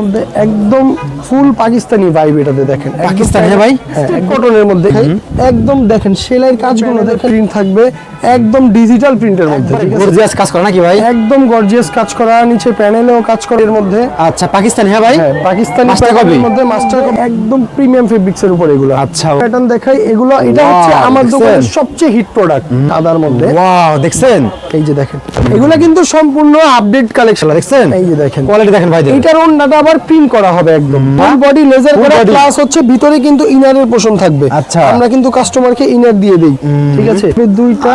মধ্যে একদম ফুল পাকিস্তানি ভাইব এটাতে দেখেন। পাকিস্তানি, হ্যাঁ ভাই? হ্যাঁ কটনের মধ্যে। একদম দেখেন সেলাইয়ের কাজগুলো দেখেন প্রিন্ট থাকবে। একদম ডিজিটাল প্রিন্টের মধ্যে গর্জিয়াস কাজ করা নাকি ভাই? একদম গর্জিয়াস কাজ করা নিচে প্যানেলেও কাজ করা এর মধ্যে। আচ্ছা পাকিস্তানি হ্যাঁ ভাই? হ্যাঁ পাকিস্তানি প্যাটার্নের মধ্যে মাস্টার কপি একদম প্রিমিয়াম ফেব্রিক্স এর উপর এগুলো। আচ্ছা। প্যাটার্ন দেখাই এগুলো এটা হচ্ছে আমার দোকানের সবচেয়ে হিট প্রোডাক্ট সাদার মধ্যে। ওয়াও দেখছেন? এই যে দেখেন এগুলো কিন্তু সম্পূর্ণ আপডেট কালেকশন দেখছেন? এই যে দেখেন। কোয়ালিটি দেখেন ভাই এইটার ওন্নাটা আবার প্রিন্ট করা হবে একদম। ফুল বডি লেজার করা প্লাস হচ্ছে ভিতরে কিন্তু ইনারের পোষণ থাকবে। আচ্ছা। আমরা কিন্তু কাস্টমারকে ইনার দিয়ে দেই। ঠিক আছে? দুইটা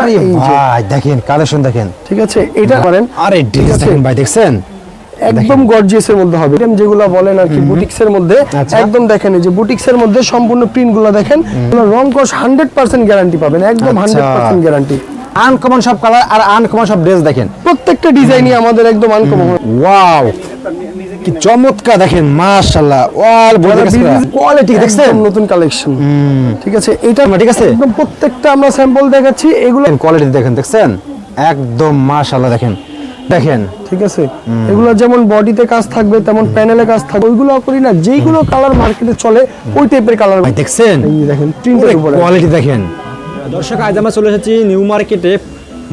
ভাই দেখেন কালেকশন দেখেন। ঠিক আছে? এটা করেন। আরে ঠিক আছে? ভাই দেখছেন? একদম গর্জিয়াস এর মধ্যে হবে। যেগুলো বলেন আর কি বুটিক্স এর মধ্যে আচ্ছা। একদম দেখেন যে বুটিক্স এর মধ্যে সম্পূর্ণ প্রিন্টগুলো দেখেন রং কস হান্ড্রেড পার্সেন্ট গ্যারান্টি পাবেন। একদম। হান্ড্রেড পার্সেন্ট গ্যারান্টি আনকমন সব কালার আর আনকমন সব ড্রেস দেখেন। প্রত্যেকটা ডিজাইনই আমাদের একদম আনকমন ওয়াও কি চমৎকার দেখেন মাশাআল্লাহ। ওয়াল কোয়ালিটি দেখছেন নতুন কালেকশন ঠিক আছে এটা ঠিক আছে? একদম প্রত্যেকটা আমরা স্যাম্পল দেখাচ্ছি এগুলো কোয়ালিটি দেখেন দেখছেন? একদম মাশাআল্লাহ দেখেন। দেখেন। ঠিক আছে? এগুলো যেমন বডিতে কাজ থাকবে তেমন প্যানেলে কাজ থাকবে ওইগুলো করি না যেইগুলো কালার মার্কেটে চলে ওই টাইপের কালার ভাই দেখছেন? দেখেন প্রিন্টের উপরে। কোয়ালিটি দেখেন। দর্শক আজ আমরা চলে এসেছি নিউ মার্কেটে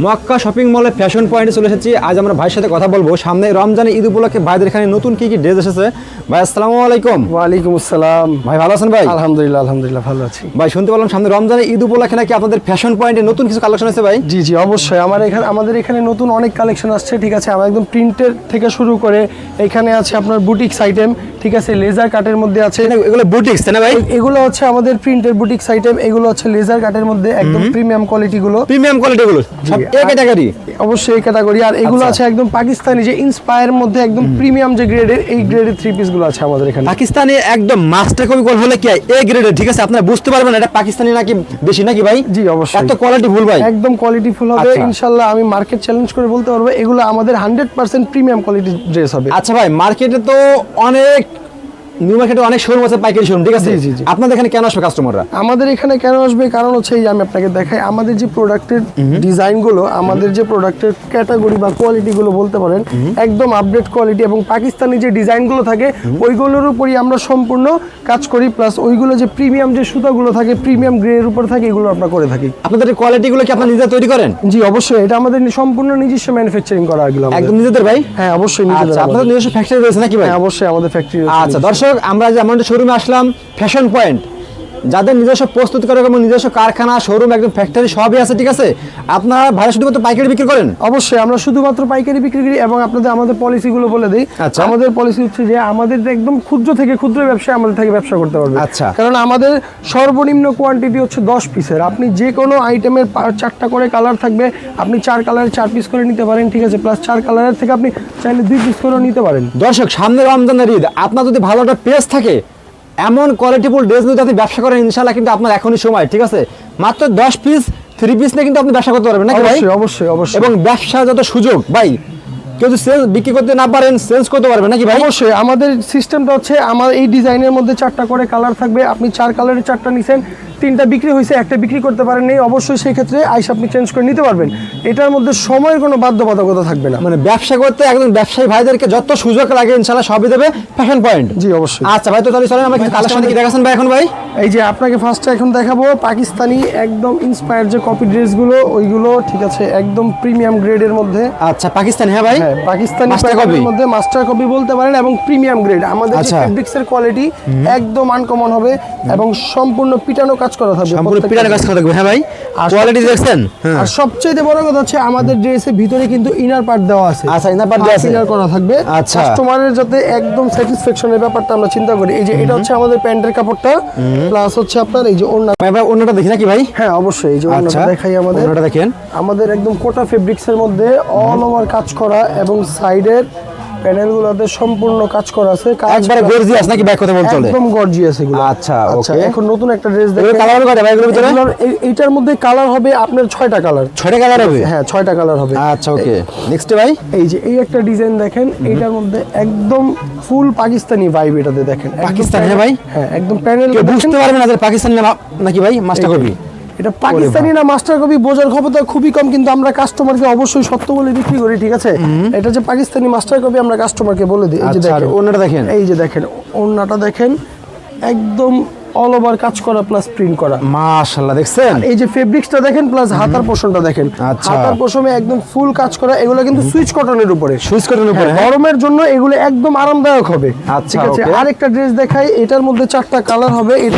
মক্কা শপিং মলে ফ্যাশন পয়েন্টে চলে এসেছি। আজ আমরা ভাইয়ের সাথে কথা বলব। সামনে রমজানে ঈদ উপলক্ষে ভাইদের এখানে নতুন কি কি ড্রেস এসেছে? ভাই আসসালামু আলাইকুম। ওয়ালাইকুম আসসালাম। ভাই ভালো আছেন ভাই? আলহামদুলিল্লাহ আলহামদুলিল্লাহ ভালো আছি। ভাই শুনতে পেলাম সামনে রমজানে ঈদ উপলক্ষে নাকি আপনাদের ফ্যাশন পয়েন্টে নতুন কিছু কালেকশন আছে ভাই? জি জি অবশ্যই। আমার এখানে আমাদের এখানে নতুন অনেক কালেকশন আসছে ঠিক আছে? আমার একদম প্রিন্টের থেকে শুরু করে এখানে আছে আপনার বুটিক্স আইটেম ঠিক আছে লেজার কাটের মধ্যে আছে। এগুলো বুটিক্স না ভাই? এগুলো হচ্ছে আমাদের প্রিন্টের বুটিক্স আইটেম এগুলো হচ্ছে লেজার কাটের মধ্যে একদম প্রিমিয়াম কোয়ালিটি গুলো। প্রিমিয়াম কোয়ালিটি গুলো সব আর- ক্যাটাগরি অবশ্যই এই ক্যাটাগরি আর এগুলো আচ্ছা। আছে একদম পাকিস্তানি যে ইন্সপায়ার মধ্যে একদম প্রিমিয়াম যে গ্রেডের এই গ্রেডের থ্রি পিসগুলো আছে আমাদের এখানে। পাকিস্তানি একদম মাস্টার কপি কোয়াল হলে কি হয়? এ গ্রেডের ঠিক আছে আপনারা বুঝতে পারবেন এটা পাকিস্তানি নাকি বেশি নাকি ভাই? জি, অবশ্যই। এত কোয়ালিটি ভুল ভাই। একদম কোয়ালিটি ফুল হবে। আচ্ছা। ইনশাল্লাহ আমি মার্কেট চ্যালেঞ্জ করে বলতে পারব এগুলো আমাদের hundred percent premium quality dress হবে। আচ্ছা ভাই মার্কেটে তো অনেক নিউ মার্কেটে অনেক শোরুম আছে পাইকারি শোরুম ঠিক আছে। আপনাদের এখানে কেন আসবে কাস্টমাররা আমাদের এখানে কেন আসবে? কারণ হচ্ছে এই আমি আপনাকে দেখাই আমাদের যে প্রোডাক্টের ডিজাইনগুলো আমাদের যে প্রোডাক্টের ক্যাটাগরি বা কোয়ালিটিগুলো বলতে পারেন একদম আপডেট কোয়ালিটি এবং পাকিস্তানি যে ডিজাইনগুলো থাকে ওইগুলোর উপরই আমরা সম্পূর্ণ কাজ করি প্লাস ওইগুলো যে প্রিমিয়াম যে সুতাগুলো থাকে প্রিমিয়াম গ্রেডের উপর থাকে এগুলো আমরা করে থাকি। আপনাদের কোয়ালিটি গুলো কি আপনারা নিজেরা তৈরি করেন? জি অবশ্যই এটা আমাদের সম্পূর্ণ নিজস্ব ম্যানুফ্যাকচারিং করা এগুলো একদম নিজেদের ভাই? হ্যাঁ অবশ্যই নিজেদের আচ্ছা আপনাদের নিজস্ব ফ্যাক্টরি রয়েছে নাকি ভাই? হ্যাঁ অবশ্যই আমাদের ফ্যাক্টরি আচ্ছা দর্শক আমরা যে আমাদের শোরুমে আসলাম ফ্যাশন পয়েন্ট যাদের নিজস্ব প্রস্তুতকারক এবং নিজস্ব কারখানা শোরুম একদম ফ্যাক্টরি সবই আছে ঠিক আছে? আপনারা ভাড়া শুধুমাত্র পাইকারি বিক্রি করেন? অবশ্যই আমরা শুধুমাত্র পাইকারি বিক্রি করি এবং আপনাদের আমাদের পলিসিগুলো বলে দিই। আচ্ছা। আমাদের পলিসি হচ্ছে যে আমাদের একদম ক্ষুদ্র থেকে ক্ষুদ্র ব্যবসায় আমাদের থেকে ব্যবসা করতে পারবে। আচ্ছা। কারণ আমাদের সর্বনিম্ন কোয়ান্টিটি হচ্ছে দশ পিসের আপনি যে কোনো আইটেমের চারটা করে কালার থাকবে আপনি চার কালারের চার পিস করে নিতে পারেন ঠিক আছে? প্লাস চার কালারের থেকে আপনি চাইলে দুই পিস করেও নিতে পারেন। দর্শক সামনে রমজানের ঈদ। আপনার যদি ভালো একটা পেজ থাকে এমন কোয়ালিটিফুল ড্রেস নিয়ে আপনি ব্যবসা করেন ইনশাল্লাহ কিন্তু আপনার এখনই সময় ঠিক আছে? মাত্র দশ পিস থ্রি পিস নিয়ে কিন্তু আপনি ব্যবসা করতে পারবেন না অবশ্যই অবশ্যই অবশ্যই। এবং ব্যবসা যত সুযোগ ভাই কেউ যদি সেলস বিক্রি করতে না পারেন সেলস করতে পারবেন নাকি ভাই? অবশ্যই আমাদের সিস্টেমটা হচ্ছে আমার এই ডিজাইনের মধ্যে চারটা করে কালার থাকবে আপনি চার কালারের চারটা নিছেন তিনটা বিক্রি হয়েছে একটা বিক্রি করতে পারেন নেই অবশ্যই সেই ক্ষেত্রে আইস আপনি চেঞ্জ করে নিতে পারবেন। এটার মধ্যে সময়ের কোনো বাধ্যবাধকতা থাকবে না। মানে ব্যবসা করতে একদম ব্যবসায়ী ভাইদেরকে যত সুযোগ লাগে ইনশাল্লাহ সবই দেবে ফ্যাশন পয়েন্ট জি অবশ্যই। আচ্ছা ভাই তো তাহলে চলেন আমাকে কালেকশন কি দেখাচ্ছেন ভাই এখন ভাই। এই যে আপনাকে ফার্স্টে এখন দেখাবো পাকিস্তানি একদম ইন্সপায়ার্ড যে কপি ড্রেসগুলো ওইগুলো ঠিক আছে একদম প্রিমিয়াম গ্রেডের মধ্যে। আচ্ছা পাকিস্তানি হ্যাঁ ভাই? হ্যাঁ পাকিস্তানি প্যাকেটের মধ্যে মাস্টার কপি বলতে পারেন এবং প্রিমিয়াম গ্রেড আমাদের যে আচ্ছা। ফেব্রিক্সের কোয়ালিটি একদম আনকমন হবে এবং সম্পূর্ণ পিটানো কাজ করা থাকবে সম্পূর্ণ পিটার কাজ করে দেখব হ্যাঁ ভাই আর কোয়ালিটি দেখছেন? হ্যাঁ। আর সবচেয়ে বড় কথা হচ্ছে আমাদের ড্রেসের ভিতরে কিন্তু ইনার পার্ট দেওয়া আছে। আচ্ছা, inner part দেওয়া আছে। ইনার করা থাকবে। আচ্ছা। কাস্টমারের যাতে একদম স্যাটিসফ্যাকশনের ব্যাপারটা আমরা চিন্তা করি। এই যে এটা হচ্ছে আমাদের প্যান্টের কাপড়টা প্লাস হচ্ছে আপনার এই যে ওড়না ভাই দেখি নাকি ভাই? হ্যাঁ অবশ্যই এই যে আচ্ছা। ওড়নাটা দেখাই আমাদের। অন্যটা দেখেন। আমাদের একদম কোটা ফেব্রিক্সের মধ্যে অল ওভার কাজ করা এবং সাইডের প্যানেলগুলোতে সম্পূর্ণ কাজ করা আছে। কাজ একবারে গর্জিয়াস নাকি ভাই কথা বল চলে? একদম গর্জিয়াস এগুলো। আচ্ছা, আচ্ছা okay. এখন নতুন একটা ড্রেস এগুলো দেখেন। কালার কয়টা ভাই ভিতরে? এইটার মধ্যে কালার হবে আপনার ছয়টা কালার ছয়টা কালার হবে? হ্যাঁ ছয়টা কালার হবে। আচ্ছা ওকে নেক্সট ভাই? এই যে এই একটা ডিজাইন দেখেন এইটার মধ্যে একদম ফুল পাকিস্তানি ভাইব এটাতে দেখেন। পাকিস্তানি, ভাই? হ্যাঁ একদম প্যানেল বুঝতে পারবে না যে পাকিস্তানি নাকি ভাই মাস্টার কপি এটা পাকিস্তানি না মাস্টার কপি বোঝার ক্ষমতা খুবই কম কিন্তু আমরা কাস্টমারকে অবশ্যই সত্য বলে বিক্রি করি ঠিক আছে? এটা যে পাকিস্তানি মাস্টার কপি আমরা কাস্টমারকে বলে দিই এই যে আচ্ছা দেখেন। ওনাটা দেখেন? এই যে দেখেন ওনাটা দেখেন একদম অল ওভার কাজ করা প্লাস প্রিন্ট করা। মাশাআল্লাহ দেখছেন? এই যে ফেব্রিক্সটা দেখেন প্লাস হাতার পোষণটা দেখেন। আচ্ছা। হাতার পোষণে একদম ফুল কাজ করা এগুলো কিন্তু সুইচ কটনের উপরে। সুইচ কটনের উপরে, হ্যাঁ, হ্যাঁ? গরমের জন্য এগুলো একদম আরামদায়ক হবে। আচ্ছা, ঠিক আছে আরেকটা ড্রেস দেখাই এটার মধ্যে চারটা কালার হবে এই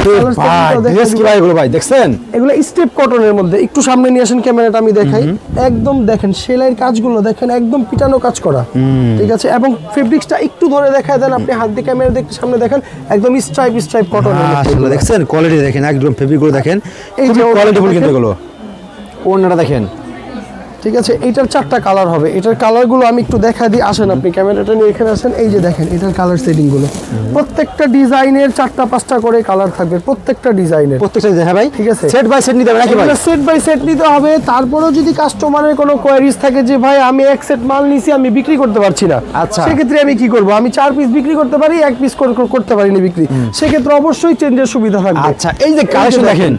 ড্রেস কি ভাই এগুলো ভাই দেখছেন? এগুলো স্টেপ কটনের মধ্যে একটু সামনে নিয়ে আসেন ক্যামেরাটা আমি দেখাই। একদম দেখেন সেলাইয়ের কাজগুলো দেখেন একদম পিটানো কাজ করা। ঠিক আছে এবং ফেব্রিক্সটা একটু ধরে দেখায় দেন আপনি হাত দিয়ে ক্যামেরা দেখতে সামনে দেখেন একদম স্ট্রাইপ স্ট্রাইপ কটনের মাশাআল্লাহ দেখছেন? কোয়ালিটি দেখেন একদম ফেব্রিকগুলো দেখেন। এই যে কোয়ালিটিফুল কিন্তু এগুলো। ওনারা দেখেন। ঠিক আছে? এটার চারটা কালার হবে। এটার কালারগুলো আমি একটু দেখা দিই। আসেন আপনি ক্যামেরাটা নিয়ে এখানে আসেন। এই যে দেখেন এটার কালার সেটিংগুলো। প্রত্যেকটা ডিজাইনের চারটা পাঁচটা করে কালার থাকবে প্রত্যেকটা ডিজাইনের প্রত্যেকটা ডিজাইন, হ্যাঁ ভাই? ঠিক আছে। সেট বাই সেট নিতে হবে নাকি ভাই? সেট বাই সেট নিতে হবে। তারপরেও যদি কাস্টমারের কোনো কোয়ারিজ থাকে যে ভাই আমি এক সেট মাল নিছি আমি বিক্রি করতে পারছি না। আচ্ছা। সেক্ষেত্রে আমি কি করব? আমি চার পিস বিক্রি করতে পারি এক পিস করতে পারি পারিনি বিক্রি। সেক্ষেত্রে অবশ্যই চেঞ্জের সুবিধা থাকবে। আচ্ছা এই যে কালেকশন দেখেন।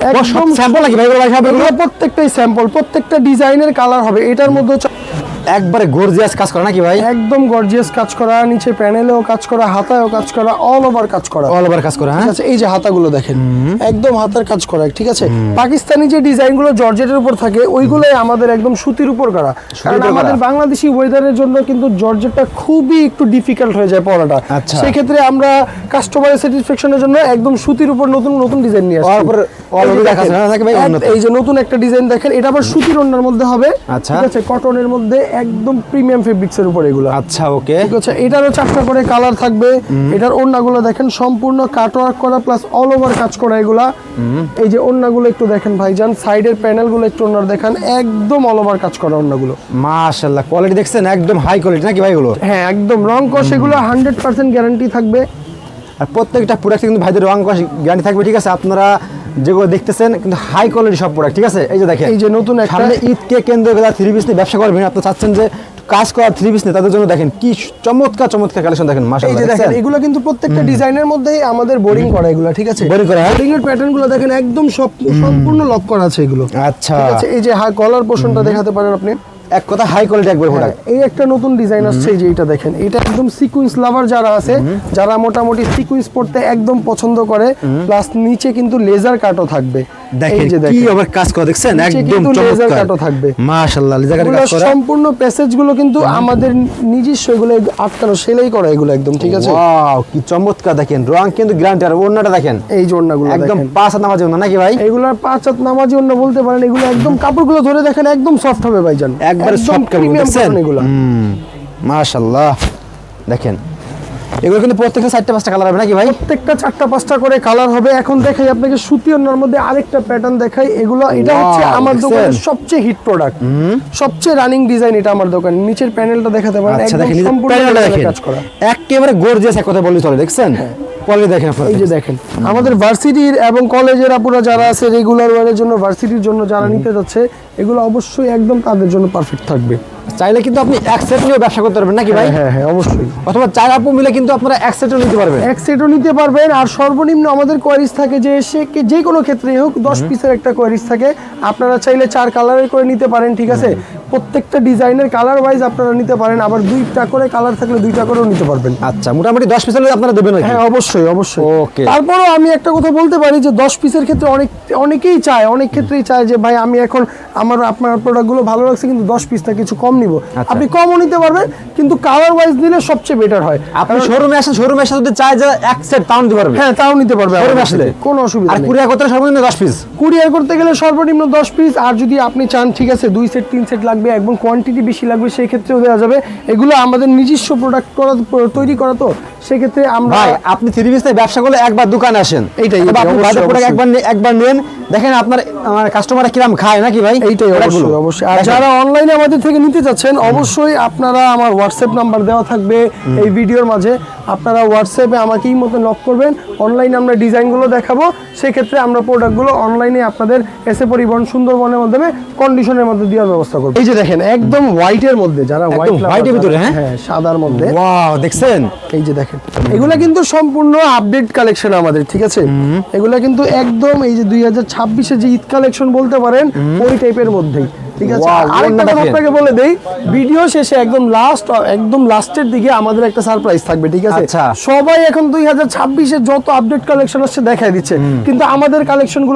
একদম স্যাম্পল নাকি? ভাই ভাই এগুলো? প্রত্যেকটাই স্যাম্পল প্রত্যেকটা ডিজাইনের কালার হবে। এটার মধ্যে একবারে গর্জিয়াস কাজ করা নাকি ভাই? একদম গর্জিয়াস কাজ করা নিচে প্যানেলেও কাজ করা হাতায়ও কাজ করা অল ওভার কাজ করা। অল ওভার কাজ করা হ্যাঁ? এই যে হাতাগুলো দেখেন একদম হাতার কাজ করা ঠিক আছে? পাকিস্তানি যে ডিজাইনগুলো জর্জেটের উপর থাকে ওইগুলোই আমাদের একদম সুতির উপর করা। কারণ আমাদের। বাংলাদেশি ওয়েদারের জন্য কিন্তু জর্জেটটা খুবই একটু ডিফিকাল্ট হয়ে যায় পড়াটা আচ্ছা। সেক্ষেত্রে আমরা কাস্টমারের স্যাটিসফ্যাকশনের জন্য একদম সুতির উপর নতুন নতুন ডিজাইন নিয়ে আসি উন্নত। এই যে নতুন একটা ডিজাইন দেখেন এটা আবার সুতির ওড়নার মধ্যে হবে। আচ্ছা। ঠিক আছে কটনের মধ্যে একদম প্রিমিয়াম ফেব্রিক্সের উপর এগুলো। আচ্ছা ওকে। ঠিক আছে এটারও চারটা করে কালার থাকবে। এটার ওড়নাগুলো দেখেন সম্পূর্ণ কাটওয়ার্ক করা প্লাস অল ওভার কাজ করা এগুলা। এই যে ওড়নাগুলো একটু দেখেন ভাইজান সাইডের প্যানেলগুলো একটু ওড়নার দেখেন একদম অল ওভার কাজ করা ওড়নাগুলো। মাশাআল্লাহ কোয়ালিটি দেখছেন? একদম হাই কোয়ালিটি নাকি ভাই এগুলো? হ্যাঁ একদম রং কষ এগুলো হান্ড্রেড পার্সেন্ট গ্যারান্টি থাকবে। আর প্রত্যেকটা প্রোডাক্ট কিন্তু ভাইদের রং গ্যারান্টি থাকবে ঠিক আছে? আপনারা যেগুলো দেখতেছেন কিন্তু হাই কোয়ালিটি সব প্রোডাক্ট ঠিক আছে? এই যে দেখেন এই যে নতুন একটা- সামনে ঈদকে কেন্দ্র করে থ্রি পিস নিয়ে ব্যবসা করবেন আপনি চাচ্ছেন যে কাজ করা থ্রি পিস নিয়ে তাদের জন্য দেখেন কি চমৎকার চমৎকার কালেকশন দেখেন এই যে দেখেন এগুলো কিন্তু প্রত্যেকটা ডিজাইনের মধ্যেই আমাদের বোরিং করা এগুলো ঠিক আছে? Boring করা, হ্যাঁ? বোরিং এর প্যাটার্নগুলো দেখেন একদম সব সম্পূর্ণ লক করা আছে এগুলো আচ্ছা। ঠিক আছে? এই যে হা গলার পোর্শনটা দেখাতে পারেন আপনি। এক কথা হাই কোয়ালিটি একবার হ্যাঁ, প্রোডাক্ট এই একটা নতুন ডিজাইন আসছে যে এটা দেখেন। এটা একদম সিকুয়েন্স লাভার যারা আছে যারা মোটামুটি পড়তে একদম পছন্দ করে প্লাস নিচে কিন্তু লেজার কাটও থাকবে। দেখেন কি আবার কাজ করা দেখছেন? একদম কিন্তু laser চমৎকার। cut ও থাকবে। মাশাআল্লাহ লেজার কাট করা। সম্পূর্ণ প্যাসেজগুলো কিন্তু আমাদের নিজস্ব এগুলো আটকানো সেলাই করা এগুলো একদম ঠিক আছে? ওয়াও কি চমৎকার দেখেন। রং কিন্তু গ্যারান্টি আর ওড়নাটা দেখেন। এই একদম পাঁচ হাত ওড়না নাকি ভাই? এগুলোর পাঁচ হাত নামাজি বলতে পারেন এগুলো একদম কাপড়গুলো ধরে দেখেন একদম সফট হবে ভাইজান। একবারে একদম সফট কাপড় premium দেখছেন cotton এগুলো হুম মাশাআল্লাহ দেখেন এগুলো কিন্তু প্রত্যেকটা চারটা পাঁচটা কালার হবে নাকি ভাই? প্রত্যেকটা চারটা পাঁচটা করে কালার হবে। এখন দেখাই আপনাকে সুতি ওড়নার মধ্যে আরেকটা প্যাটার্ন দেখাই। এগুলো এটা হচ্ছে আমার দোকানের সবচেয়ে হিট প্রোডাক্ট সবচেয়ে রানিং ডিজাইন এটা আমার দোকান। নিচের প্যানেলটা দেখাতে পারেন। আচ্ছা একদম দেখেন সম্পূর্ণ দেখেন। কাজ করা। একেবারে গর্জিয়াস এক কথা বললে চলে দেখছেন? কোয়ালিটি দেখেন আপনারা এই যে দেখেন আমাদের ভার্সিটির এবং কলেজের আপুরা যারা আছে রেগুলার ওয়ারের জন্য ভার্সিটির জন্য যারা নিতে যাচ্ছে এগুলো অবশ্যই একদম তাদের জন্য পারফেক্ট থাকবে। চাইলে কিন্তু আপনি এক সেট নিয়ে ব্যবসা করতে পারবেন নাকি ভাই? হ্যাঁ হ্যাঁ হ্যাঁ অবশ্যই। অথবা চার আপু মিলে কিন্তু আপনারা এক সেটও নিতে পারবেন। এক সেটও নিতে পারবেন আর সর্বনিম্ন আমাদের কোয়ারিজ থাকে যে সে কি যে কোনো ক্ষেত্রেই হোক দশ পিসের একটা কোয়ারিজ থাকে। আপনারা চাইলে চার কালারের করে নিতে পারেন ঠিক আছে? প্রত্যেকটা ডিজাইনের কালার ওয়াইজ আপনারা নিতে পারেন আবার দুইটা করে কালার থাকলে দুইটা করেও নিতে পারবেন। আচ্ছা মোটামুটি দশ পিস হলে আপনারা দেবেন হ্যাঁ অবশ্যই অবশ্যই। Okay. তারপরও আমি একটা কথা বলতে পারি যে দশ পিসের ক্ষেত্রে অনেক অনেকেই চায় অনেক ক্ষেত্রেই চায় যে ভাই আমি এখন আমার আপনার প্রোডাক্টগুলো ভালো লাগছে কিন্তু দশ পিসটা কিছু কম নিব। আচ্ছা। আপনি কমও নিতে পারবেন কিন্তু কালার ওয়াইজ নিলে সবচেয়ে বেটার হয়। আপনি শোরুমে আসেন শোরুমে এসে যদি চায় যে এক সেট তাও নিতে পারবে। হ্যাঁ তাও নিতে পারবে শোরুমে আসলে? কোনো অসুবিধা আর নেই। কুরিয়ার করতে সর্বনিম্ন দশ পিস কুরিয়ার করতে গেলে সর্বনিম্ন দশ পিস আর যদি আপনি চান ঠিক আছে দুই সেট তিন সেট লাগবে একদম কোয়ান্টিটি বেশি লাগবে সেই ক্ষেত্রেও দেওয়া যাবে। এগুলো আমাদের নিজস্ব প্রোডাক্ট করা তৈরি করা তো সেক্ষেত্রে আমরা আপনি থ্রি পিস ব্যবসা করলে একবার দোকানে আসেন। এইটাই, প্রোডাক্ট একবার একবার নেন। দেখেন আপনার কাস্টমাররা কিরাম খায় নাকি ভাই? এইটাই অবশ্যই অবশ্যই। আর যারা অনলাইনে আমাদের থেকে নিতে চাচ্ছেন অবশ্যই আপনারা আমার হোয়াটসঅ্যাপ নাম্বার দেওয়া থাকবে এই ভিডিওর মাঝে। আপনারা হোয়াটসঅ্যাপে আমাকেই মতো নক করবেন। অনলাইনে আমরা ডিজাইনগুলো দেখাবো। সেক্ষেত্রে আমরা প্রোডাক্টগুলো অনলাইনে আপনাদের এসে পরিবহন সুন্দরবনের মাধ্যমে কন্ডিশনের মধ্যে দেওয়ার ব্যবস্থা করব। এই যে দেখেন একদম হোয়াইটের মধ্যে যারা হোয়াইট এর ভিতরে, হ্যাঁ? হ্যাঁ সাদার মধ্যে। ওয়াও দেখছেন? এই যে দেখেন। এগুলা কিন্তু সম্পূর্ণ আপডেট কালেকশন আমাদের ঠিক আছে? এগুলা কিন্তু একদম এই যে দুই হাজার ছাব্বিশে যে ঈদ কালেকশন বলতে পারেন ওই টাইপের মধ্যেই। ঠিক আছে? আরেকটা কথা আপনাকে বলে দেই ভিডিও শেষে একদম লাস্ট একদম লাস্টের দিকে আমাদের একটা সারপ্রাইজ থাকবে ঠিক আছে? আচ্ছা। সবাই এখন যত আপডেট কালেকশন আসছে দেখাই দিচ্ছে। কিন্তু আমাদের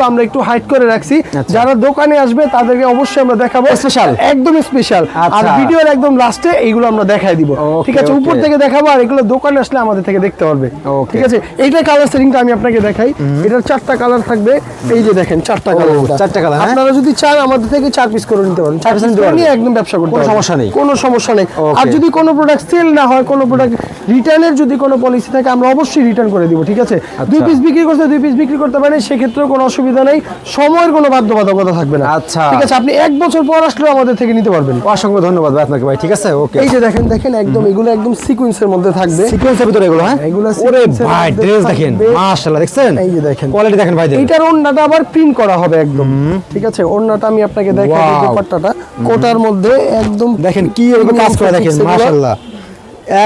আমরা একটু হাইড করে রাখছি। আচ্ছা। যারা দোকানে আসবে তাদেরকে অবশ্যই আমরা দেখাবো। Special? একদম স্পেশাল আর আচ্ছা। ভিডিওর একদম লাস্টে এইগুলো আমরা দেখাই দিব। ঠিক আছে? উপর থেকে দেখাবো আর এগুলো দোকানে আসলে আমাদের থেকে দেখতে পারবে। ঠিক আছে? এইটা কালার সেটিংটা আমি আপনাকে দেখাই। এটার চারটা কালার থাকবে। এই যে দেখেন চারটা কালার চারটা colour, হ্যাঁ? আপনারা যদি চান আমাদের থেকে চার পিস করে নিতে পারেন নিয়ে একদম ব্যবসা করতে কোনো সমস্যা নেই। কোনো সমস্যা নেই। আর যদি কোনো প্রোডাক্ট সেল না হয় কোনো প্রোডাক্ট রিটার্নের যদি কোনো পলিসি থাকে আমরা অবশ্যই রিটার্ন করে দিব ঠিক আছে? দুই পিস বিক্রি করতে দুই পিস বিক্রি করতে পারেন সেক্ষেত্রেও কোনো অসুবিধা নেই। সময়ের কোনো বাধ্যবাধকতা থাকবে না। আচ্ছা। ঠিক আছে আপনি এক বছর পর আসলেও আমাদের থেকে নিতে পারবেন। অসংখ্য ধন্যবাদ আপনাকে ভাই ঠিক আছে? ওকে এই যে দেখেন দেখেন একদম এগুলো একদম সিকোয়েন্সের মধ্যে থাকবে। সিকোয়েন্সের ভিতরে এগুলো হ্যাঁ? এগুলো ওরে ভাই ড্রেস দেখেন মাশাআল্লাহ দেখছেন? এই যে দেখেন। কোয়ালিটি দেখেন ভাই দেখেন এইটার ওড়নাটা আবার প্রিন্ট করা হবে একদম। ঠিক আছে ওড়নাটা আমি আপনাকে দেখাই. দোপাট্টাটা কোটার মধ্যে একদম দেখেন কি ভাবে কাজ করে দেখেন মাশাআল্লাহ।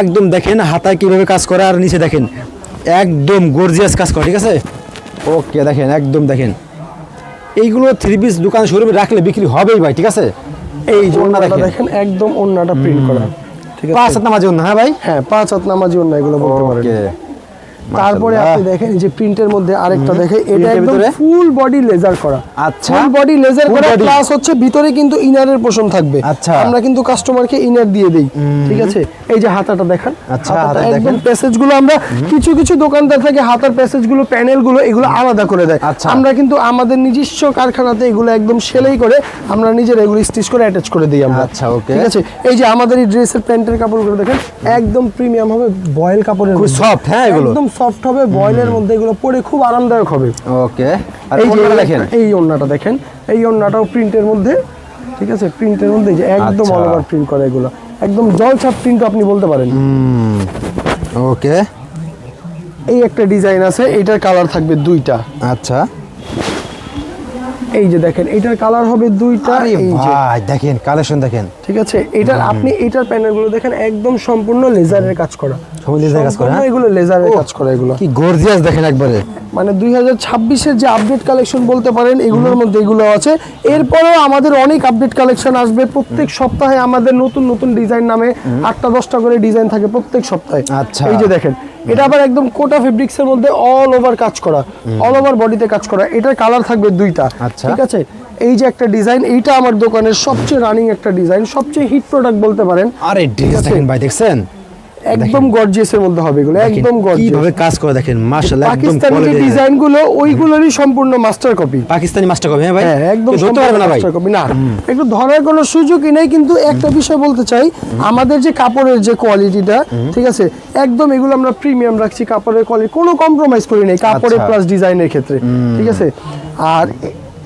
একদম দেখেন হাতায় কীভাবে কাজ করে আর নিচে দেখেন একদম গর্জিয়াস কাজ করে ঠিক আছে? ওকে দেখেন একদম দেখেন। এইগুলো থ্রি পিস দোকান শোরুমে রাখলে বিক্রি হবেই ভাই ঠিক আছে? এই যে ওড়না ওড়নাটা দেখেন। একদম ওড়নাটা প্রিন্ট করা। ঠিক আছে? পাঁচ হাত নামাজ না হ্যাঁ ভাই? হ্যাঁ পাঁচ হাত নামাজি ওড়না এগুলো বলতে পারেন। ওকে তারপরে আপনি দেখেন এই যে প্রিন্টের মধ্যে আরেকটা দেখে এটা একদম ফুল বডি লেজার করা। আচ্ছা। ফুল বডি লেজার করা প্লাস হচ্ছে ভিতরে কিন্তু ইনারের পোষণ থাকবে। আচ্ছা। আমরা কিন্তু কাস্টমারকে ইনার দিয়ে দেই ঠিক আছে? এই যে হাতাটা দেখান আচ্ছা, হাতাটা একদম দেখেন। প্যাসেজগুলো আমরা কিছু কিছু দোকানদার থেকে হাতার প্যাসেজগুলো প্যানেলগুলো এগুলো আলাদা করে দেয়। আচ্ছা। আমরা কিন্তু আমাদের নিজস্ব কারখানাতে এগুলো একদম সেলাই করে আমরা নিজের এগুলো স্টিচ করে অ্যাটাচ করে দিই আমরা। আচ্ছা, ওকে ঠিক আছে? এই যে আমাদের এই ড্রেসের প্যান্টের কাপড়গুলো দেখেন একদম প্রিমিয়াম হবে বয়েল কাপড়ের খুব soft, হ্যাঁ, এগুলো? একদম সফট হবে বয়েলের মধ্যে এগুলো পরে খুব আরামদায়ক হবে। ওকে। আর এই যে দেখেন? এই ওন্নাটা দেখেন। এই ওন্নাটাও প্রিন্টের মধ্যে ঠিক আছে? প্রিন্টের মধ্যে যে একদম। অল ওভার প্রিন্ট করা এগুলো। একদম জলছাপ প্রিন্ট আপনি বলতে পারেন। ওকে। এই একটা ডিজাইন আছে এটার কালার থাকবে দুইটা। আচ্ছা। এই যে দেখেন এটার কালার হবে দুইটা এই যে। ভাই দেখেন কালেকশন দেখেন। ঠিক আছে? এটার আপনি এটার প্যানেলগুলো দেখেন একদম সম্পূর্ণ লেজারের কাজ করা। সবই laser এর কাজ করা, সম্পূর্ণ হ্যাঁ? এগুলো লেজারের কাজ করা এগুলো। কি গর্জিয়াস দেখেন একবারে। মানে দুই হাজার ছাব্বিশের যে আপডেট কালেকশন বলতে পারেন এগুলোর মধ্যে এগুলো আছে। এরপরেও আমাদের অনেক আপডেট কালেকশন আসবে প্রত্যেক সপ্তাহে আমাদের নতুন নতুন ডিজাইন নামে আটটা দশটা করে ডিজাইন থাকে প্রত্যেক সপ্তাহে। আচ্ছা। এই যে দেখেন এটা আবার একদম কোটা ফেব্রিক্স এর মধ্যে অল ওভার কাজ করা অল ওভার বডিতে কাজ করা। এটার কালার থাকবে দুইটা আচ্ছা। ঠিক আছে? এই যে একটা ডিজাইন এইটা আমার দোকানের সবচেয়ে রানিং একটা ডিজাইন সবচেয়ে হিট প্রোডাক্ট বলতে পারেন। আরে। দেখেন ভাই দেখছেন? একদম মধ্যে হবে এগুলো একদম গর্জিয়াস কীভাবে কাজ করে দেখেন মাশাআল্লাহ একদম পাকিস্তানি ডিজাইনগুলো ওইগুলোরই সম্পূর্ণ মাস্টার কপি পাকিস্তানি মাস্টার কবে হ্যাঁ ভাই? হ্যাঁ একদম ধরতে পারবে না ভাই। copy। না একটু ধরার কোনো সুযোগই নেই কিন্তু একটা বিষয় বলতে চাই আমাদের যে কাপড়ের যে কোয়ালিটিটা ঠিক আছে? একদম এগুলো আমরা প্রিমিয়াম রাখছি কাপড়ের কোয়ালিটি কোনো কম্প্রোমাইজ করি নাই কাপড়ের। প্লাস ডিজাইনের ক্ষেত্রে ঠিক আছে? আর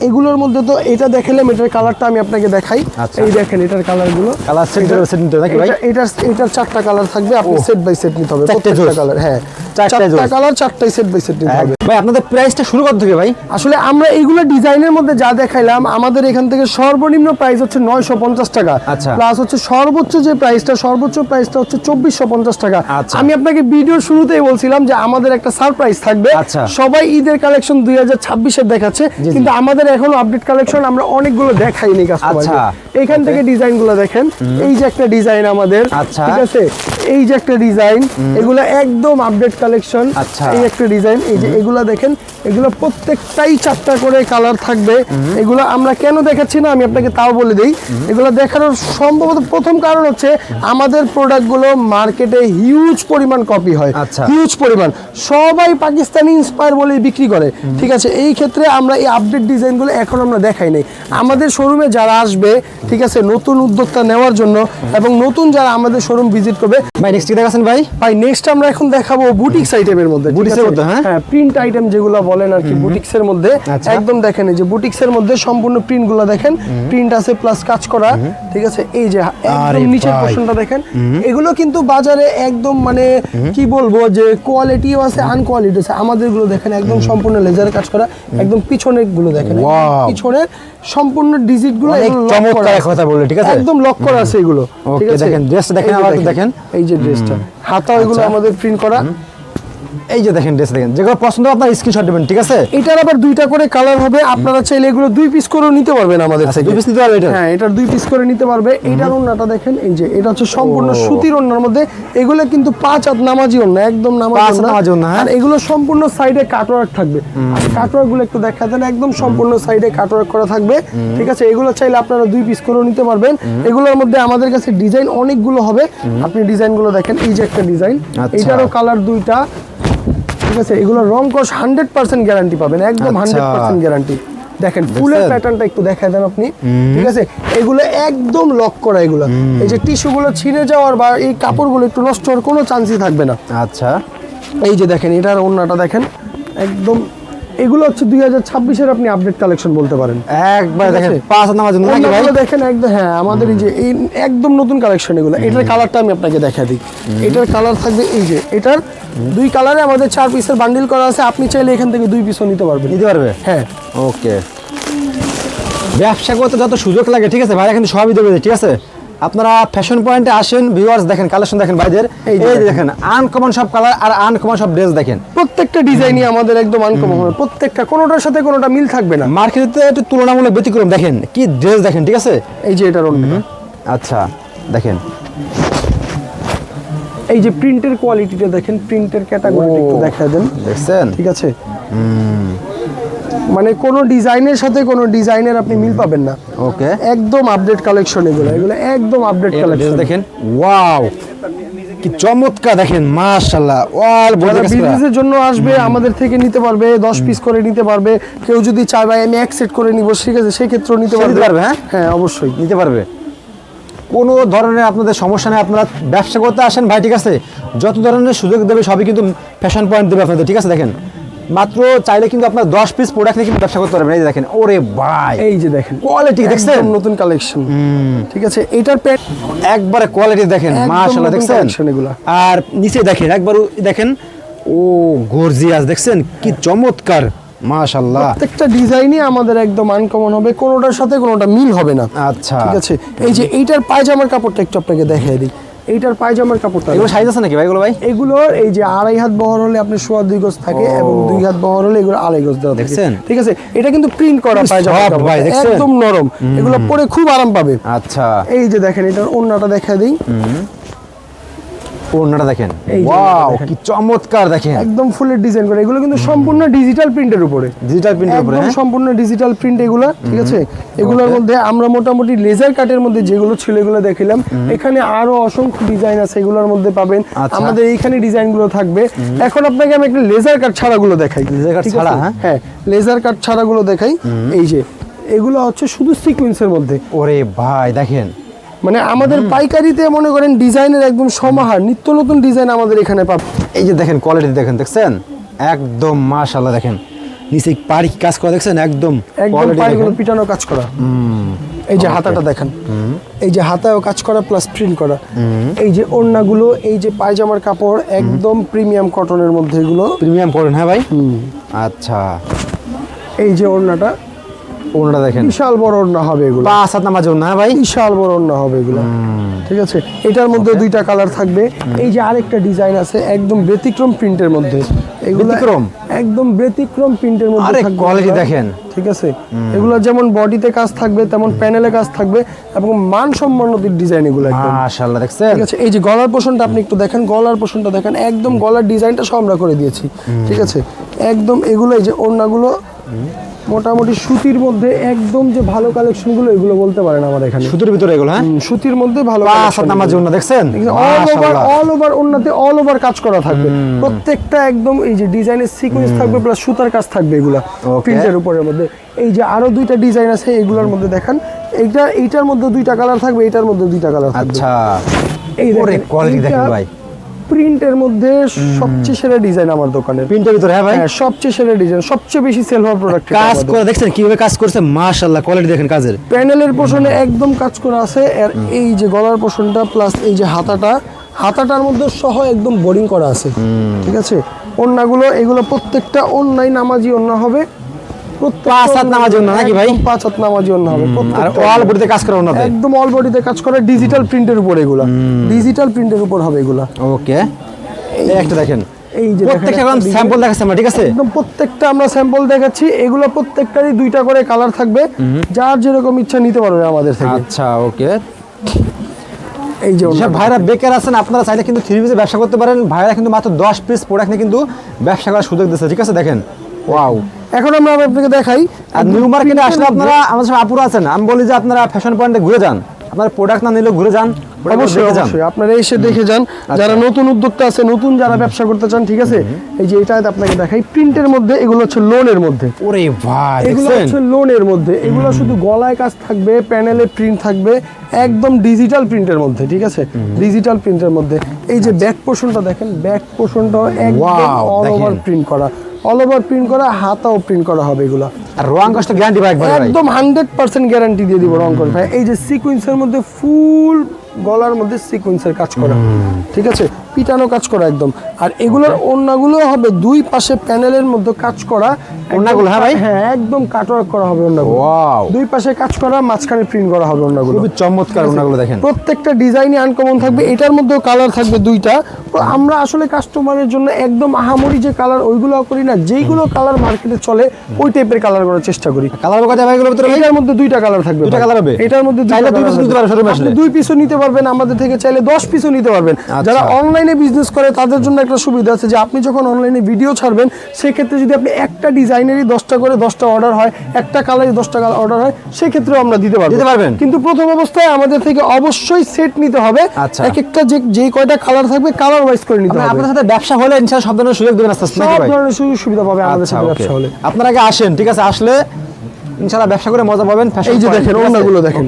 এগুলোর মধ্যে তো এটা দেখালাম এটার কালারটা আমি আপনাকে দেখাই। আচ্ছা। এই দেখেন এটার কালারগুলো। কালার সেট সেট নিতে নাকি ভাই? এটার এটার চারটা কালার থাকবে আপনি সেট বাই সেট নিতে হবে। প্রত্যেকটা কালার হ্যাঁ। চারটা কালার চারটাই সেট বাই সেট নিতে হবে। ভাই আপনাদের প্রাইসটা শুরু কত থেকে ভাই। আসলে আমরা এইগুলো ডিজাইনের মধ্যে যা দেখাইলাম আমাদের এখান থেকে সর্বনিম্ন প্রাইস হচ্ছে নয়শো পঞ্চাশ টাকা। আচ্ছা। প্লাস হচ্ছে সর্বোচ্চ যে প্রাইসটা সর্বোচ্চ প্রাইসটা হচ্ছে চব্বিশশো পঞ্চাশ টাকা। আচ্ছা। আমি আপনাকে ভিডিওর শুরুতেই বলছিলাম যে আমাদের একটা সারপ্রাইজ থাকবে। আচ্ছা। সবাই ঈদের কালেকশন দুই হাজার ছাব্বিশের দেখাচ্ছে কিন্তু আমাদের এখনও আপডেট কালেকশন আমরা অনেকগুলো দেখাইনি কাস্টমারকে আচ্ছা। এখান থেকে ডিজাইনগুলো দেখেন। এই যে একটা ডিজাইন আমাদের আচ্ছা। ঠিক আছে? এই যে একটা ডিজাইন এগুলো একদম আপডেট কালেকশন আচ্ছা। এই একটা ডিজাইন এই যে এগুলা দেখেন এগুলো প্রত্যেকটাই চারটা করে কালার থাকবে। এগুলো আমরা কেন দেখাচ্ছি না আমি আপনাকে তাও বলে দিই। এগুলো দেখানোর সম্ভবত প্রথম কারণ হচ্ছে আমাদের প্রোডাক্টগুলো মার্কেটে হিউজ পরিমাণ কপি হয়। আচ্ছা। হিউজ পরিমাণ। সবাই পাকিস্তানি ইন্সপায়ার বলে বিক্রি করে। ঠিক আছে এই ক্ষেত্রে আমরা এই আপডেট ডিজাইনগুলো এখন আমরা দেখাই নাই। আমাদের শোরুমে যারা আসবে ঠিক আছে নতুন উদ্যোক্তা নেওয়ার জন্য এবং নতুন যারা আমাদের শোরুম ভিজিট করবে ভাই নেক্সট কি দেখাচ্ছেন ভাই? ভাই নেক্সট আমরা এখন দেখাবো বুটি বুটিক্স আইটেমের মধ্যে বুটিক্সের মধ্যে, হ্যাঁ? হ্যাঁ প্রিন্ট আইটেম যেগুলো বলেন আর কি বুটিক্সের মধ্যে আচ্ছা। একদম দেখেন এই যে বুটিক্সের মধ্যে সম্পূর্ণ প্রিন্টগুলো দেখেন প্রিন্ট আছে প্লাস কাজ করা ঠিক আছে? এই যে একদম নিচের। পোর্শনটা দেখেন এগুলো কিন্তু বাজারে একদম মানে কি বলব যে কোয়ালিটিও আছে আনকোয়ালিটি আছে। আমাদেরগুলো দেখেন একদম সম্পূর্ণ লেজারে কাজ করা একদম পিছনেরগুলো দেখেন পিছনের সম্পূর্ণ ডিজিটগুলো চমৎকার করা কথা বললে, ঠিক আছে? একদম লক করা আছে এগুলো ঠিক আছে? দেখেন, dressটা দেখেন, আবার দেখেন। এই যে ড্রেসটা হাতা এগুলো আচ্ছা। আমাদের প্রিন্ট করা এই যে দেখেন ড্রেস দেখেন যেগুলো পছন্দ আপনার স্ক্রিনশট দেবেন ঠিক আছে? এটার আবার দুইটা করে কালার হবে আপনারা চাইলে এগুলো দুই পিস করেও নিতে পারবেন আমাদের আচ্ছা থেকে। দুই পিস নিতে পারবে এটা? হ্যাঁ এটার দুই পিস করে নিতে পারবে। এইটার ওন্নাটা দেখেন এই যে এটা হচ্ছে সম্পূর্ণ সুতির ওন্নার মধ্যে। এগুলো কিন্তু পাঁচ হাত নামাজি ওন্না একদম নামাজি ওন্না হ্যাঁ? আর এগুলো সম্পূর্ণ সাইডে কাটওয়ার্ক থাকবে। আর কাটওয়ার্কগুলো একটু দেখা দেন একদম সম্পূর্ণ সাইডে কাটওয়ার্ক করা থাকবে ঠিক আছে? এগুলো চাইলে আপনারা দুই পিস করেও নিতে পারবেন। এগুলোর মধ্যে আমাদের কাছে ডিজাইন অনেকগুলো হবে। আপনি ডিজাইনগুলো দেখেন এই যে একটা ডিজাইন এটারও কালার দুইটা। ঠিক আছে? এগুলো রং কস হান্ড্রেড পার্সেন্ট গ্যারান্টি পাবেন একদম। হান্ড্রেড পার্সেন্ট গ্যারান্টি দেখেন ফুলের? প্যাটার্নটা একটু দেখায় দেন আপনি ঠিক আছে? এগুলো একদম লক করা এগুলো। এই যে টিস্যুগুলো ছিঁড়ে যাওয়ার বা এই কাপড়গুলো একটু নষ্ট হওয়ার কোনো চান্সই থাকবে না। আচ্ছা। এই যে দেখেন এটার অন্যটা দেখেন একদম এগুলো হচ্ছে দুই হাজার ছাব্বিশের আপনি আপডেট কালেকশন বলতে পারেন। একবার দেখেন পাঁচ ভাই? একদম হ্যাঁ আমাদের এই যে এই একদম নতুন কালেকশন এগুলো। এটার কালারটা আমি আপনাকে দেখা দিই। এটার কালার থাকবে এই যে এটার দুই কালারে আমাদের চার পিসের বান্ডিল করা আছে। আপনি চাইলে এখান থেকে দুই পিসও নিতে পারবেন। নিতে পারবে? হ্যাঁ। ওকে ব্যবসা করতে যত সুযোগ লাগে ঠিক আছে? ভাইরা কিন্তু সবই দেবে ঠিক আছে? আপনারা ফ্যাশন পয়েন্টে আসেন ভিউয়ার্স দেখেন কালেকশন দেখেন ভাইদের এই যে দেখেন। আনকমন সব কালার আর আনকমন সব ড্রেস দেখেন। প্রত্যেকটা ডিজাইনই আমাদের একদম আনকমন হবে। প্রত্যেকটা কোনোটার সাথে কোনোটা মিল থাকবে না। মার্কেটে একটু তুলনামূলক ব্যতিক্রম দেখেন কি ড্রেস দেখেন ঠিক আছে? এই যে এটার অন্য আচ্ছা দেখেন। এই যে প্রিন্টের কোয়ালিটিটা দেখেন প্রিন্টের ক্যাটাগরিটা একটু। দেখা দেন। দেখছেন? ঠিক আছে? মানে কোন ডিজাইনের সাথে কোন ডিজাইনের আপনি মিল পাবেন না। ওকে। একদম আপডেট কালেকশন এগুলো। এগুলো একদম আপডেট কালেকশন দেখেন ওয়াও কি চমৎকার দেখেন মাশাআল্লাহ অল। বিজনেসের জন্য আসবে আমাদের থেকে নিতে পারবে দশ পিস করে নিতে পারবে। কেউ যদি চায় ভাই আমি এক সেট করে নিব ঠিক আছে সেই ক্ষেত্রেও নিতে পারবে, হ্যাঁ? হ্যাঁ অবশ্যই। নিতে পারবে। কোনো ধরনের আপনাদের সমস্যা নেই আপনারা ব্যবসা করতে আসেন ভাই ঠিক আছে? যত ধরনের সুযোগ দেবে সবই কিন্তু ফ্যাশন পয়েন্ট দেবে আপনাদের ঠিক আছে দেখেন? মাত্র চাইলে কিন্তু আপনার দশ পিস প্রোডাক্ট নিয়ে কিন্তু ব্যবসা করতে পারবেন। এই যে দেখেন ওরে ভাই। এই যে দেখেন কোয়ালিটি দেখছেন? নতুন কালেকশন ঠিক আছে এটার প্যান্ট একবারে কোয়ালিটি দেখেন মাশাআল্লাহ দেখছেন। আর নিচে দেখেন একবার দেখেন ও গর্জিয়াস দেখছেন? কি চমৎকার মাশাআল্লাহ। প্রত্যেকটা ডিজাইনই আমাদের একদম আনকমন হবে কোনোটার সাথে কোনোটা মিল হবে না। আচ্ছা। ঠিক আছে এই যে এইটার পায়জামার কাপড়টা একটু আপনাকে দেখাই দিই। এইটার পায়জামার কাপড়টা এগুলো সাইজ আছে নাকি ভাই এগুলো ভাই? এগুলো এই যে আড়াই হাত বহর হলে আপনি সোয়া দুই গজ থাকে এবং দুই হাত বহর হলে এগুলো আড়াই গজ দেওয়া থাকে। দেখছেন? ঠিক আছে এটা কিন্তু প্রিন্ট করা পায়জামা ভাই? একদম নরম। এগুলো পরে খুব আরাম পাবে। আচ্ছা। এই যে দেখেন এটার ওন্নাটা দেখা দিই। ওড়নাটা দেখেন। ওয়াও কি চমৎকার দেখেন। একদম ফুলের ডিজাইন করে। এগুলো কিন্তু সম্পূর্ণ ডিজিটাল প্রিন্টের উপরে। ডিজিটাল প্রিন্টের উপরে একদম হ্যাঁ? সম্পূর্ণ ডিজিটাল প্রিন্ট এগুলো ঠিক আছে? এগুলোর মধ্যে আমরা মোটামুটি লেজার কাটের মধ্যে যেগুলো ছিল এগুলো দেখিলাম। এখানে আরও অসংখ্য ডিজাইন আছে এগুলোর মধ্যে পাবেন। আচ্ছা। আমাদের এইখানে ডিজাইনগুলো থাকবে। এখন আপনাকে আমি একটা লেজার কাট ছাড়া গুলো দেখাই cut ঠিক ছাড়া, হ্যাঁ? হ্যাঁ লেজার কাট ছাড়া গুলো দেখাই এই যে এগুলো হচ্ছে শুধু সিকোয়েন্সের মধ্যে। ওরে ভাই দেখেন। মানে আমাদের পাইকারিতে মনে করেন ডিজাইনের একদম সমাহার নিত্য নতুন ডিজাইন আমাদের এখানে পাবেন এই যে দেখেন কোয়ালিটি দেখেন দেখছেন? একদম মাশাআল্লাহ দেখেন। নিচে পাড়ি কাজ করা দেখছেন? একদম একদম পাইগুলো পিটানো কাজ করা। এই যে হাতাটা দেখেন। এই যে হাতায়ও কাজ করা প্লাস প্রিন্ট করা। এই যে ওড়নাগুলো এই যে পায়জামার কাপড় একদম প্রিমিয়াম কটনের মধ্যে এগুলো। প্রিমিয়াম করেন হ্যাঁ ভাই? আচ্ছা। এই যে ওড়নাটা ওনাটা দেখেন। বিশাল বড় ওড়না হবে এগুলো। পাঁচ হাত নামাজ না ভাই? বিশাল বড় ওড়না হবে এগুলো। ঠিক আছে? এটার মধ্যে দুইটা কালার থাকবে। এই যে আরেকটা ডিজাইন আছে একদম ব্যতিক্রম প্রিন্টের মধ্যে। এগুলো? একদম ব্যতিক্রম প্রিন্টের মধ্যে আরে কোয়ালিটি দেখেন। ঠিক আছে? এগুলো যেমন বডিতে কাজ থাকবে তেমন প্যানেলে কাজ থাকবে এবং মান সম্মানিত ডিজাইন এগুলো একদম। মাশাআল্লাহ দেখছেন? ঠিক আছে? এই যে গলার পোষণটা আপনি একটু দেখেন গলার পোষণটা দেখেন একদম গলার ডিজাইনটা সব আমরা করে দিয়েছি। ঠিক আছে? একদম এগুলো এই যে ওড়নাগুলো মোটামুটি সুতির মধ্যে একদম যে ভালো কালেকশনগুলো এগুলো বলতে পারেন আমার এখানে। সুতোর ভিতরে এগুলো হ্যাঁ? সুতির মধ্যে ভালো পাঁচ হাত নামাজ না দেখছেন? অল ওভার অল ওভার ওন্নাতে অল ওভার কাজ করা থাকবে। প্রত্যেকটা একদম এই যে ডিজাইনের সিকোয়েন্স থাকবে প্লাস সুতার কাজ থাকবে এগুলা. প্রিন্টের উপরের মধ্যে। এই যে আরও দুইটা ডিজাইন আছে এগুলোর মধ্যে দেখেন। এইটা এইটার মধ্যে দুইটা কালার থাকবে এটার মধ্যে দুইটা কালার থাকবে। আচ্ছা। এই দেখেন, কোয়ালিটি দেখেন ভাই। প্রিন্টের মধ্যে সবচেয়ে সেরা ডিজাইন আমার দোকানের। প্রিন্টের ভিতরে হ্যাঁ ভাই? হ্যাঁ সবচেয়ে সেরা ডিজাইন সবচেয়ে বেশি সেল হওয়ার প্রোডাক্ট কাজ করে দেখছেন কীভাবে কাজ করছে? মাশাআল্লাহ কোয়ালিটি দেখেন কাজের। প্যানেলের পোষণে একদম কাজ করা আছে আর এই যে গলার পোষণটা প্লাস এই যে হাতাটা হাতাটার মধ্যে সহ একদম বোরিং করা আছে। ঠিক আছে? ওন্নাগুলো এগুলো প্রত্যেকটা অন্যায় নামাজি অন্য হবে। পাঁচ হাত নামাজি ওড়না নাকি ভাই? পাঁচ হাত নামাজি ওন্না হবে আর অল বডিতে কাজ করে ওনাতে একদম অল বডিতে কাজ করে ডিজিটাল প্রিন্টের উপর এগুলা। ডিজিটাল প্রিন্টের উপর হবে এগুলা। ওকে একটা দেখেন। এই যে প্রত্যেকটা স্যাম্পল দেখাচ্ছে আমরা ঠিক আছে? একদম প্রত্যেকটা আমরা স্যাম্পল দেখাচ্ছি এগুলো প্রত্যেকটারই দুইটা করে কালার থাকবে। যার যেরকম ইচ্ছা নিতে পারবে আমাদের থেকে। আচ্ছা ওকে এই যে ভাইরা বেকার আছেন আপনারা চাইলে কিন্তু থ্রি পিসে ব্যবসা করতে পারেন। ভাইরা কিন্তু মাত্র দশ পিস প্রোডাক্ট নিয়ে কিন্তু ব্যবসা করার সুযোগ দিচ্ছে ঠিক আছে? দেখেন। ওয়াও এখন আমরা আপনাকে দেখাই। আর নিউ মার্কেটে আসলে আপনারা আমাদের সঙ্গে আপুরা আছেন আমি বলি যে আপনারা ফ্যাশন পয়েন্টে ঘুরে যান। আপনার প্রোডাক্ট না নিলেও ঘুরে যান অবশ্যই অবশ্যই আপনারা এসে দেখে যান। যারা নতুন উদ্যোক্তা আছে নতুন যারা ব্যবসা করতে চান ঠিক আছে? এই যে এটা আপনাকে দেখাই প্রিন্টের মধ্যে এগুলো হচ্ছে লোনের মধ্যে। ওরে ভাই এগুলো হচ্ছে লোনের মধ্যে। এগুলো শুধু গলায় কাজ থাকবে প্যানেলে প্রিন্ট থাকবে একদম ডিজিটাল প্রিন্টের মধ্যে ঠিক আছে? ডিজিটাল প্রিন্টের মধ্যে। এই যে ব্যাক পোর্শনটা দেখেন ব্যাক পোর্শনটা একদম অল ওভার প্রিন্ট করা। অল ওভার প্রিন্ট করা হাতাও প্রিন্ট করা হবে এগুলো। আর রং কষ্ট গ্যারান্টি ভাই। একদম হান্ড্রেড পার্সেন্ট গ্যারান্টি দিয়ে দিব রং করে ভাই এই যে সিকুয়েন্সের মধ্যে ফুল গলার মধ্যে সিকুয়েন্সের কাজ করা। ঠিক আছে? পিটানো কাজ করা একদম। আর এগুলোর ওড়নাগুলো হবে দুই পাশে প্যানেলের মধ্যে কাজ করা। ওড়নাগুলো, হ্যাঁ ভাই? হ্যাঁ একদম কাটওয়ার্ক করা হবে ওড়নাগুলো। ওয়াও দুই পাশে কাজ করা মাঝখানে প্রিন্ট করা হবে ওড়নাগুলো। খুবই চমৎকার ওনাগুলো দেখেন। প্রত্যেকটা ডিজাইনই আনকমন থাকবে। এটার মধ্যেও কালার থাকবে দুইটা। তো আমরা আসলে কাস্টমারের জন্য একদম আহামরি যে কালার ওইগুলো করি না। যেইগুলো কালার মার্কেটে চলে ওই টাইপের কালার করার চেষ্টা করি। কালার কথা ভাই এগুলোর মধ্যে দুইটা কালার থাকবে দুইটা colour হবে? এটার মধ্যে দুই piece নিতে। পারবে? দুই পিসও নিতে পারবেন আমাদের থেকে চাইলে দশ পিসও নিতে পারবেন আচ্ছা। যারা অনলাইনে বিজনেস করে তাদের জন্য একটা সুবিধা আছে যে আপনি যখন অনলাইনে ভিডিও ছাড়বেন সেক্ষেত্রে যদি আপনি একটা ডিজাইনেরই দশটা করে দশটা অর্ডার হয় একটা কালারই দশটা কালার অর্ডার হয় সেক্ষেত্রেও আমরা দিতে পারব দিতে পারবেন? কিন্তু প্রথম অবস্থায় আমাদের থেকে অবশ্যই সেট নিতে হবে আচ্ছা। এক একটা যে যেই কয়টা কালার থাকবে কালার ওয়াইজ করে নিতে হবে আপনার সাথে ব্যবসা হলে ইনশাআল্লাহ সব ধরনের সুযোগ দেবেন আস্তে আস্তে সব ধরনের সুযোগ সুবিধা পাবে আমাদের আচ্ছা সাথে ব্যবসা হলে আপনারা আগে আসেন ঠিক আছে আসলে ইনশাআল্লাহ ব্যবসা করে মজা পাবেন এই যে দেখেন আছে? দেখেন.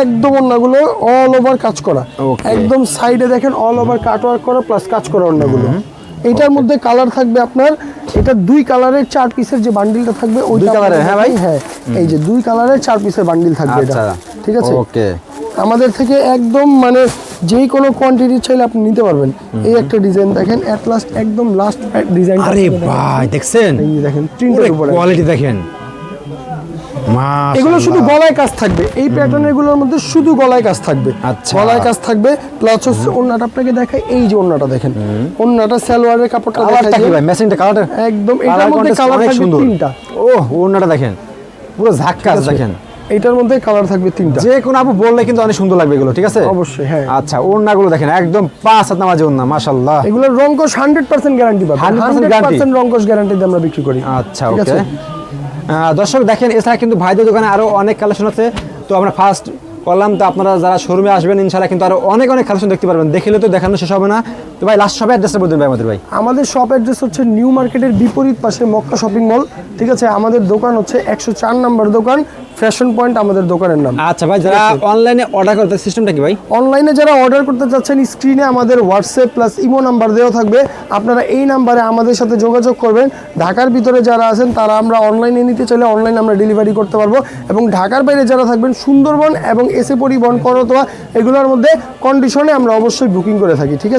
একদম অন্যগুলো অল ওভার কাজ করা। একদম সাইডে দেখেন অল ওভার কাট ওয়ার্ক করা প্লাস কাজ করা অন্যগুলো। এটার মধ্যে কালার থাকবে আপনার এটা দুই কালারের চার পিসের যে বান্ডিলটা থাকবে ওই এর, হ্যাঁ ভাই? হ্যাঁ। এই যে দুই কালারের চার পিসের বান্ডিল থাকবে এটা। আচ্ছা। ঠিক আছে? ওকে আমাদের থেকে একদম মানে যেই কোনো কোয়ান্টিটি চাইলে আপনি নিতে পারবেন। এই একটা ডিজাইন দেখেন এট লাস্ট একদম লাস্ট ডিজাইন আরে ভাই দেখছেন? এই দেখেন প্রিন্টের উপরে। কোয়ালিটি দেখেন। এগুলো শুধু গলায় কাজ থাকবে। এই প্যাটার্নেরগুলোর মধ্যে শুধু গলায় কাজ থাকবে। আচ্ছা। গলায় কাজ থাকবে প্লাস হচ্ছে ওন্নাটা আপনাকে দেখাই এই যে ওন্নাটা দেখেন। ওন্নাটা সালোয়ারের কাপড়টা কালারটা কি ভাই? ম্যাচিংটা কালারটা একদম এটার মধ্যে কালার থাকবে তিনটা। ও ওড়নাটা দেখেন। পুরো ঝাক্কাস দেখেন। এটার মধ্যে কালার থাকবে তিনটা। যে কোনো আপু বললে কিন্তু অনেক সুন্দর লাগবে এগুলো ঠিক আছে? অবশ্যই, হ্যাঁ। আচ্ছা ওড়নাগুলো দেখেন একদম পাঁচ হাত নামাজে ওড়না মাশাআল্লাহ। এগুলোর হান্ড্রেড পার্সেন্ট গ্যারান্টি পাবেন 100% হান্ড্রেড guarantee? পার্সেন্ট রঙ্কশ গ্যারান্টি দিয়ে আমরা বিক্রি করি। আচ্ছা ওকে আছে? দর্শক দেখেন, এছাড়া কিন্তু ভাইদের দোকানে আরও অনেক কালেকশন আছে। তো আমরা ফার্স্ট করলাম, তো আপনারা যারা শোরুমে আসবেন ইনশাল্লাহ কিন্তু আরও অনেক অনেক কালেকশন দেখতে পারবেন। দেখলে তো দেখানো শেষ হবে না। তো ভাই লাস্ট সবাই অ্যাড্রেসটা বলতেন ভাই আমাদের ভাই। আমাদের শপ অ্যাড্রেস হচ্ছে নিউ মার্কেটের বিপরীত পাশে মক্কা শপিং মল ঠিক আছে আমাদের দোকান হচ্ছে একশো চার নাম্বার দোকান ফ্যাশন পয়েন্ট আমাদের দোকানের নাম। আচ্ছা ভাই যারা অনলাইনে অর্ডার করতে সিস্টেমটা কি ভাই? অনলাইনে যারা অর্ডার করতে চাচ্ছেন স্ক্রিনে আমাদের হোয়াটসঅ্যাপ প্লাস ইমো নাম্বার দেওয়া থাকবে। আপনারা এই নাম্বারে আমাদের সাথে যোগাযোগ করবেন। ঢাকার ভিতরে যারা আছেন তারা আমরা অনলাইনে নিতে চাইলে অনলাইনে আমরা ডেলিভারি করতে পারব। এবং ঢাকার বাইরে যারা থাকবেন সুন্দরবন এবং এসে পরিবহন করতোয়া এগুলোর মধ্যে কন্ডিশনে আমরা অবশ্যই বুকিং করে থাকি ঠিক আছে?